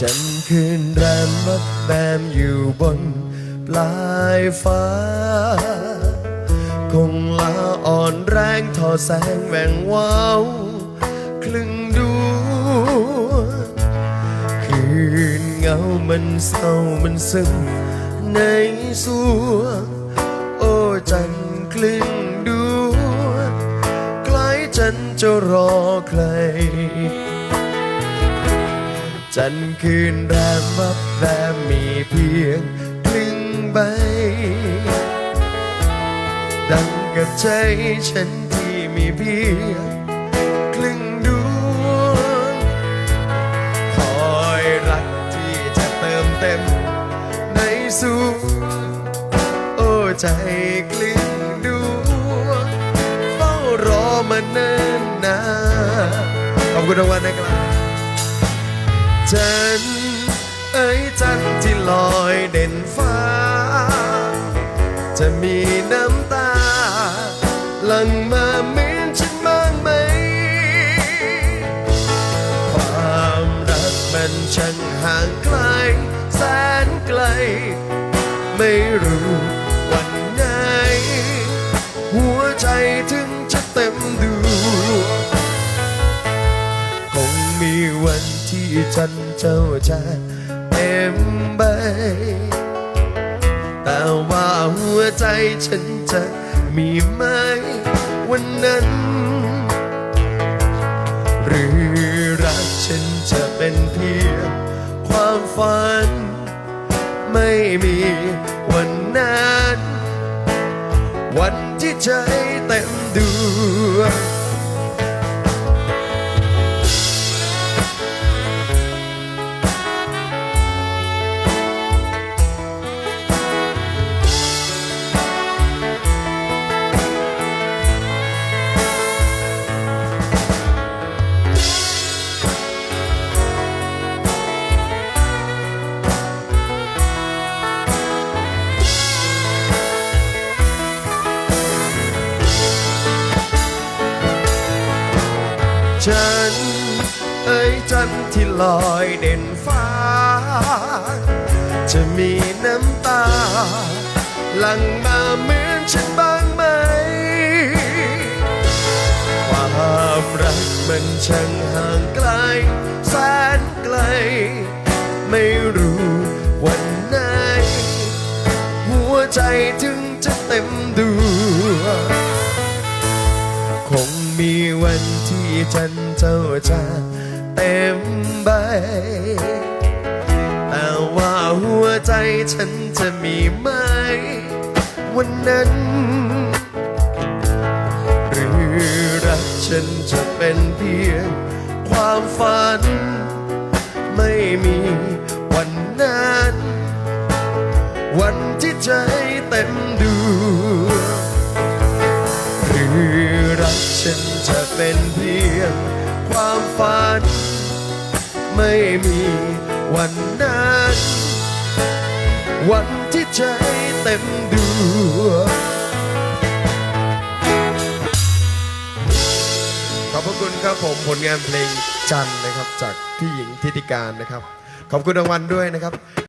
จันคืนแรมวับแบมอยู่บนปลายฟ้า คงลาอ่อนแรงทอแสงแหว่งว้าวคลึงดู คืนเงามันเศร้ามันซึมในสวงโอ้จันคลึงดู ใกล้จันจะรอใคร จันทร์คืนแรมวับแรมมีเพียงครึ่งใบ ดังกับใจฉันที่มีเพียงครึ่งดวงคอยรักที่จะเติมเต็มในสวงโอ้ใจครึ่งดวงเฝ้ารอมาเนิ่นนานขอบคุณรางวัลนะครับ จันเอ้ยจันที่ลอยเด่นฟ้า จะมีน้ำตา หลั่งมาเหมือนฉันบ้างไหม ความรักมันช่างห่างไกล แสนไกล ไม่รู้วันไหน หัวใจถึงจะเต็มดวง จันเจ้าจะเต็มใบ แต่ว่าหัวใจฉันจะมีไหมวันนั้น หรือรักฉันจะเป็นเพียงความฝัน ไม่มีวันนั้น วันที่ใจเต็มดวง ฉัน เอ้ยจันที่ลอยเด่นฟ้า จะมีน้ำตา หลั่งมาเหมือนฉันบ้างไหม ความรักมันช่างห่างไกล ใบ แต่ว่าหัวใจฉันจะมีไหม วันนั้น หรือรักฉันจะเป็นเพียงความฝัน ไม่มีวันนั้น วันที่ใจเต็มดวงหรือรักฉันจะเป็นเพียงความฝัน ไม่มีวันนั้น วันที่ใจเต็มดวงขอบพระคุณครับผมผลงานเพลงจันนะครับ จากพี่หญิงทิติการนะครับ ขอบคุณรางวัลด้วยนะครับ